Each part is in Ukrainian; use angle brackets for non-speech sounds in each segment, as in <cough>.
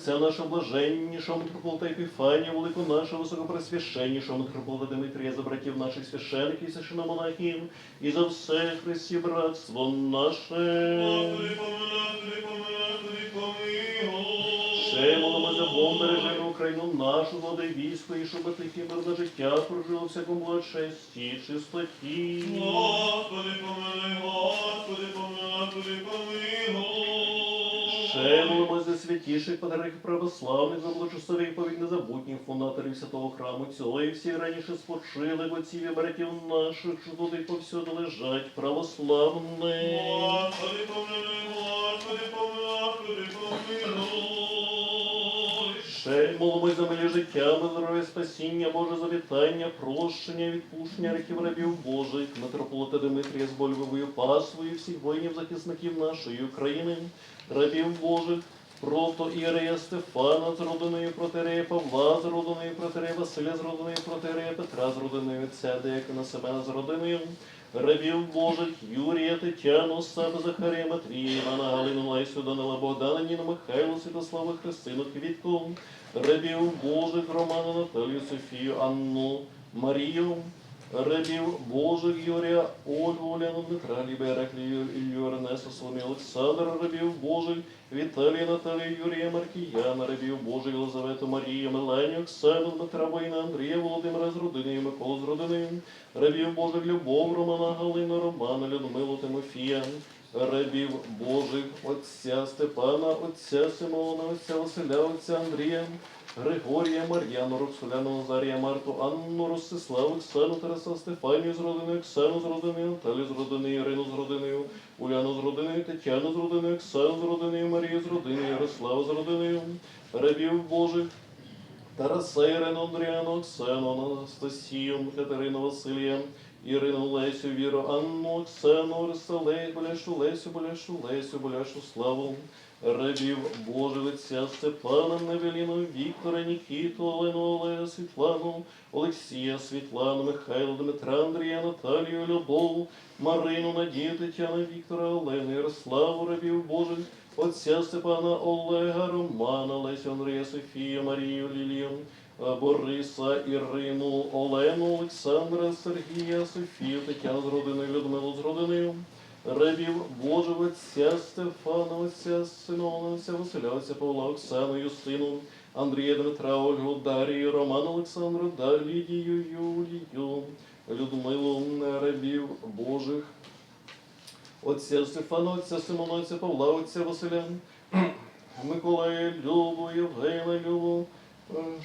отця нашого блаженнішого митрополита Епіфанія, великого нашого високопресвященнішого митрополита Дмитрія, за братів наших священиків і священомонахів, і за все Христі братство наше. Господи, помилуй, помилуй, помилуй. Ще молимо за Бог бережи Україну нашу, влади військо, і щоб тихе мирне життя прожило всякому благочесті, і чистоті. Господи, помилуй, Господи, помилуй, Господи, помилуй. Ще молимо за святіших патріархів православних, за благочестивих повік незабутніх фундаторів святого храму цього, і всі раніше спочили отців і братів наших, що туди повсюди лежать православні. Господи, помилуй, Господи, помилуй, Господи, помилуй. Ще молимось за життя, ми здоров'я, спасіння, Боже завітання, прощення, відпущення гріхів рабів Божих, митрополита Дмитрія з Больвовою пасвою, всіх воїнів, захисників нашої України, рабів Божих, прото Ірея Стефана з родиною протерея Павла, з родиною протерея Василя, з родиною протерея Петра, з родиною отця Деякона Семена, з родиною рабів Божих, Юрія, Тетяну, Саби, Захарія, Матвія, Івана, Галину, Лесю, Данила, Богдана, Ніна, Михайлу, Святослава, Христину, Квітку, рабів Божих, Романа, Наталію, Софію, Анну, Марію, рабів Божих, Юрія, Ольгу, Оляну, Дмитра, Лібера, Клію, Ілью, Ернесу, Соломію, Олександра, рабів Божих, Віталія, Наталію, Юрія, Маркіяна, рабів Божих, Єлизавету, Марію, Меленю, Оксану, Дмитра, Воїна, Андрія, Володимира з родиною, Миколу з родиною, рабів Божих, Любов, Романа, Галину, Романа, Людмилу, Тимофія, рабів Божих, Отця Степана, Отця Симона, Отця Василя, Отця Андрія, Григорія, Мар'яну, Роксоляну, Назарія, Марту, Анну, Ростиславу, Оксану, Тараса, Стефанію з родиною, Оксану з родиною, Наталю з родиною, Ірину з родиною, Уляну з родиною, Тетяну з родиною, Оксану з родиною, Марію з родиною, Ярославу з родиною, рабів Божих, Тараса, Ірину, Андріану, Оксану, Анастасію, Катерину, Василія, Ірину, Лесю, Віру, Анну, Оксану, Рисалей, Боляшу, Лесю, Боляшу, Лесю, Боляшу, Славу, рабів Божих, отця Степана, Невеліну, Віктора, Нікіту, Олену, Олега, Світлану, Олексія, Світлану, Михайла, Дмитра, Андрія, Наталію, Любов, Марину, Надію, Тетяну, Віктора, Олену, Ярославу, рабів Божих, Отця Степана Олега, Романа, Лесю, Андрія, Софію, Марію, Лілію, Бориса, Ірину, Олену, Олександра, Сергія, Софію, Тетяну з родиною, Людмилу з родиною, рабів Божого, Отця Стефана, Отця Симона, Павла, Оксану, Юстину, Андрія, Дмитра, Ольгу, Дарію, Романа, Олександру, Дар, Лідію, Юлію, Людмилу, рабів Божих, Отця Стефана, отця Симона, отця Павла, отця Василя, <clears throat> Миколая, Любу, Євгена, Любу,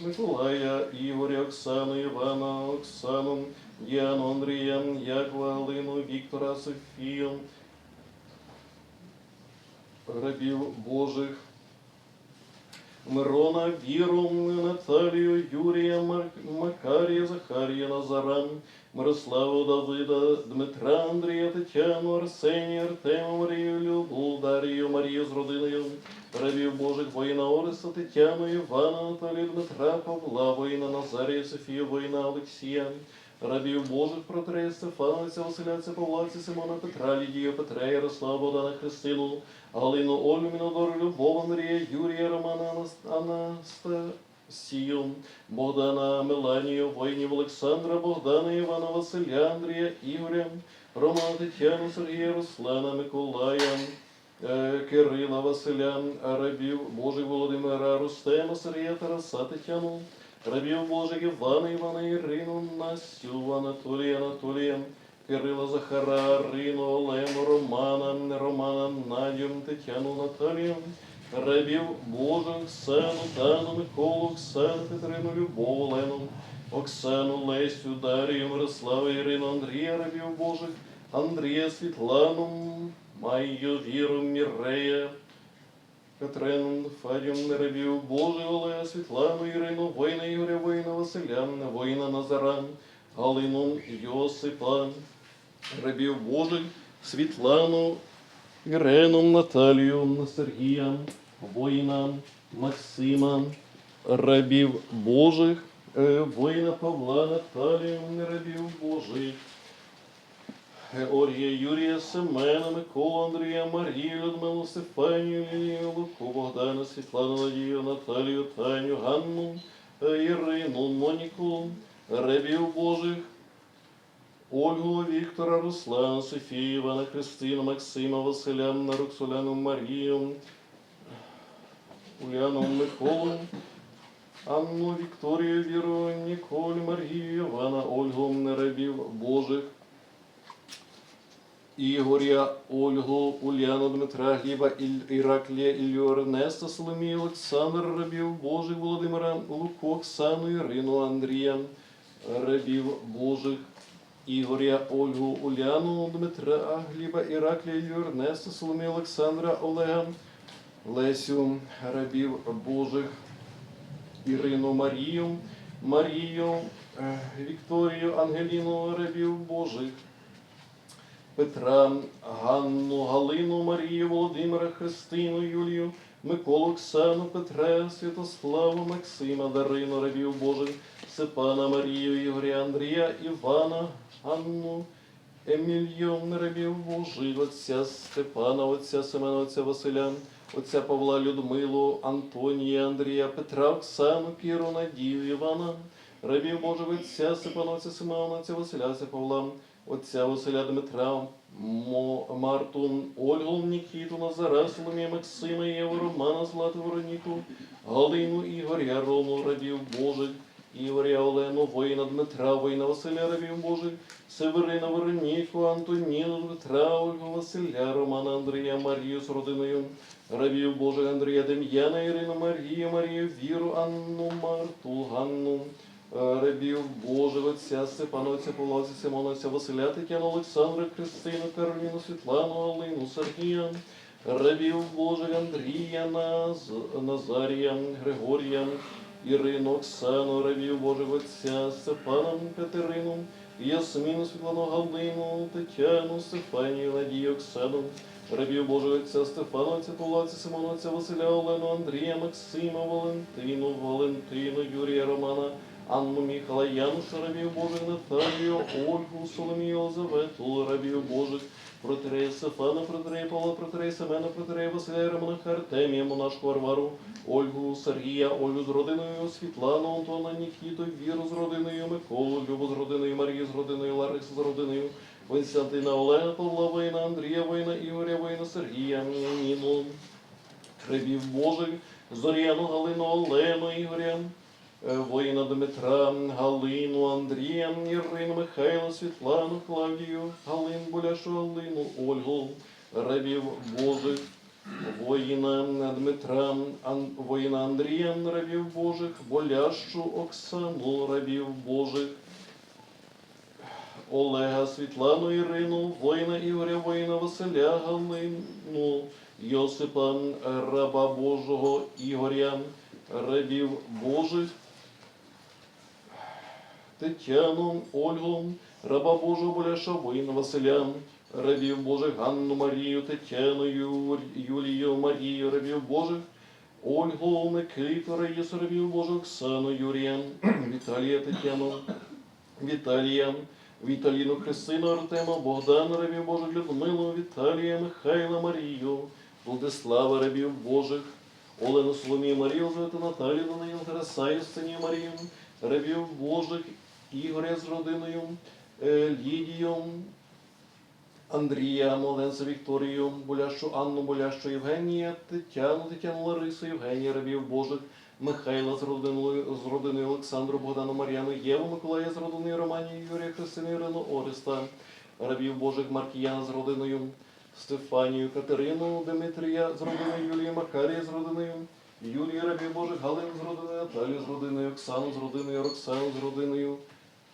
Миколая, Ігоря, Оксану, Івана, Оксану, Діану, Андрія, Якова, Галину, Віктора, Софію, рабів Божих, Мирона, Віру, Наталію, Юрія, Макарія, Захарія, Назаран, Мирославу, Давида, Дмитра, Андрія, Тетяну, Арсенія, Артема, Марію, Любу, Дарію, Марію з родиною, рабів Божих, воїна Ориса, Тетяну, Івана, Наталію, Дмитра, Павла, воїна Назарія, Софію, воїна Олексія, рабів Божих, протрея Стефановця, Василяця, Павлаці, Симона, Петра, Лідію, Петра, Ярослава, Богдана, Христину, Галину, Ольгу, Мінодору, Любов, Андрія, Юрія, Романа, Анас- Анастасію, Богдана, Меланію, воїнів Олександра, Богдана, Івана, Василя, Андрія, Ігоря, Романа, Тетяну, Сергія, Руслана, Миколая, е, Кирила, Василя, рабів Божих Володимира, Рустема, Сергія, Тараса, Тетяну, рабів Божих Івана, Івана, Ірину, Настю, Анатолія, Анатолія, Кирила, Захара, Рину, Олену, Романа, Романа, Надю, Тетяну, Наталію, рабів Божих, Оксану, Тану, Миколу, Оксану, Катерину, Любов, Олену, Оксану, Лесю, Дарію, Мирославу, Ірину, Андрія, рабів Божих, Андрія, Світлану, Майю, Віру, Мірея, Катерину, Фадію, рабів Божих, Олега, Світлану, Ірину, воїна Ігоря, воїна Василя, воїна Назара, Галину, Йосипа, рабів Божих, Світлану, Ірену, Наталію, Сергія, воїна Максима, рабів Божих, е, воїна Павла, Наталію, рабів Божих, Георгія, Юрія, Семена, Миколу, Андрія, Марію, Людмилу, Стефанію, Лілію, Луку, Богдана, Світлану, Надію, Наталію, Таню, Ганну, Ірину, Моніку, Ребів Божих, Ольгу, Віктора, Руслана, Софію, Івана, Христину, Максима, Василя, Роксоляну, Марію, Уляну, Миколу, Анну, Вікторію, Віру, Ніколь, Марію, Івана, Ольгу, Неребів Божих, Ігоря, Ольгу, Уляну, Дмитра, Гліба, Іраклія, Ілью, Ернеста, Соломію, Олександр, Рабів Божих, Володимира, Луку, Оксану, Ірину, Андрія, Рабів Божих, Ігоря, Ольгу, Уляну, Дмитра, Гліба, Іраклія, Ілью, Ернеста, Соломію, Олександра, Олега, Лесю, Рабів Божих, Ірину Марію, Марію, е, Вікторію, Ангеліну, Рабів Божих, Петра, Ганну, Галину, Марію, Володимира, Христину, Юлію, Миколу, Оксану, Петра, Святославу, Максима, Дарину, Рабів Божих, Степана, Марію, Ігоря, Андрія, Івана, Анну, Емілію, Рабів Божих, отця Степана, отця Семена, отця Василя, отця Павла, Людмилу, Антонія, Андрія, Петра, Оксану, Кіру, Надію, Івана, Рабів Божих, отця Степана, отця Семена, отця Василя, отця Павла, отця Василя Дмитра, Марту, Ольгу, Нікіту, Назара, Соломія, Максима, Єву, Романа, Злату, Вероніку, Галину, Ігоря, Рому, Рабів Божих, Ігоря, Олену, воїна Дмитра, воїна Василя, Рабів Божих, Северина, Вероніку, Антоніну, Дмитра, Ольгу, Василя, Романа, Андрія, Марію з родиною, Рабів Божих, Андрія, Дем'яна, Ірину, Марію, Марію, Віру, Анну, Марту, Ганну, отця Павла, отця Симона, отця Василя, Тетяну, Олександра, Христину, Кароліну, Світлану, Алину, Сергія, Рабів Божих, Андрія, Наз, Назарія, Григорія, Ірину, Оксану, Рабів Божих, отця Степана, Катерину, Ясміну, Світлану, Галину, Тетяну, Стефанію, Надію, Оксану, Рабів Павла, отця Симона, отця Василя, Олену, Андрія, Максима, Валентину, Валентину, Юрія, Романа, Анну Міхала, Януша, Рабів Божих, Наталію, Ольгу, Соломію, Елизавету, Рабів Божих, Протерея Стефана, Протерея Павла, Протерея Семена, Протерея Василя, Романа, Артемія, Монашку Варвару, Ольгу, Сергія, Олю з родиною, Світлану, Антона, Нікіту, Віру з родиною, Миколу, Любу з родиною, Марію з родиною, Ларису з родиною, Константина, Олега, Павла Воїна, Андрія Воїна, Ігоря Воїна, Сергія, Ніну, Хребів Божих, Зоряну, Галину, Олену, Ігоря, воїна Дмитра, Галину, Андрія, Ірину, Михайла, Світлану, Клавдію, Галину, Боляшу, Галину, Ольгу, Рабів Божих, воїна Дмитра, Ан, воїна Андрія, Рабів Божих, Болящу, Оксану, Рабів Божих, Олега, Світлану, Ірину, воїна Ігоря, воїна Василя, Галину, Йосипа, раба Божого, Ігоря, рабів Божих, Тетяну, Ольгу, раба Божого Боляша, воїна Василя, рабів Божих, Ганну Марію, Тетяну, Юлію, Марію, рабів Божих, Ольгу, Микиту, Раїсу, рабів Божих, Оксану, Юрія, <clears throat> Віталія, Тетяну, Віталія, Віталіну, Христину, Артема, Богдана, рабів Божих, Людмилу, Віталія, Михайла, Марію, Владислава, рабів Божих, Олену, Соломію, Марію, Наталію, Даниїл, Тараса, Юстинію, Марію, рабів Божих, Ігоря з родиною, е, Лідію, Андрія, Моленса, Вікторію, Болящу, Анну, Болящу, Євгенія, Тетяну, Тетяну, Ларису, Євгенія, рабів Божих, Михайла з родиною, з родиною Олександру, Богдану, Мар'яну, Єву, Миколая з родиною Романію, Юрія, Христину, Ірину, Ореста, рабів Божих, Маркіяна з родиною, Стефанію, Катерину, Дмитрія з родиною, Юлію, Макарія з родиною, Юлію, рабів Божих, Галину з родиною, Наталію з родиною, Оксану з родиною, Роксану з родиною,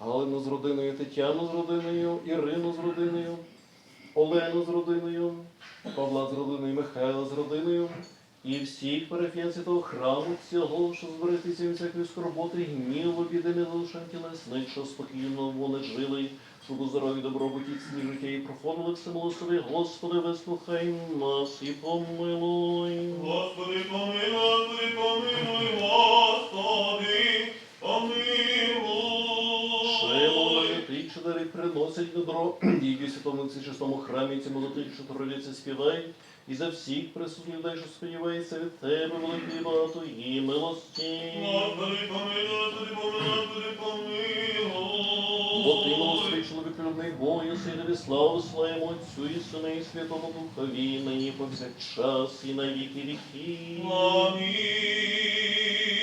Галину з родиною, Тетяну з родиною, Ірину з родиною, Олену з родиною, Павла з родиною, Михайла з родиною, і всіх парафіян святого храму цього, що зберегтися від всякої скорботи, гніву, біди, недолушен тілесних, що спокійно вони жили, щоб у здоров'ї добробуті ціні життя і проходили все милостиві. Господи, вислухай нас і помилуй. Господи, помилуй, помилуй, Господи, приносять добро, дійки святому чистому храмі, ці молодих, що трудяться, співають, і за всіх присутніх людей, що сподівається від тебе, великої багатої милості. Господи, помилуй, помилуй, помилуй. Бо ти милостивий чоловік людний Бою, сидові славу своєму Отцю і Сину і Святому Духові, нині повсякчас і на віки віків. Амінь.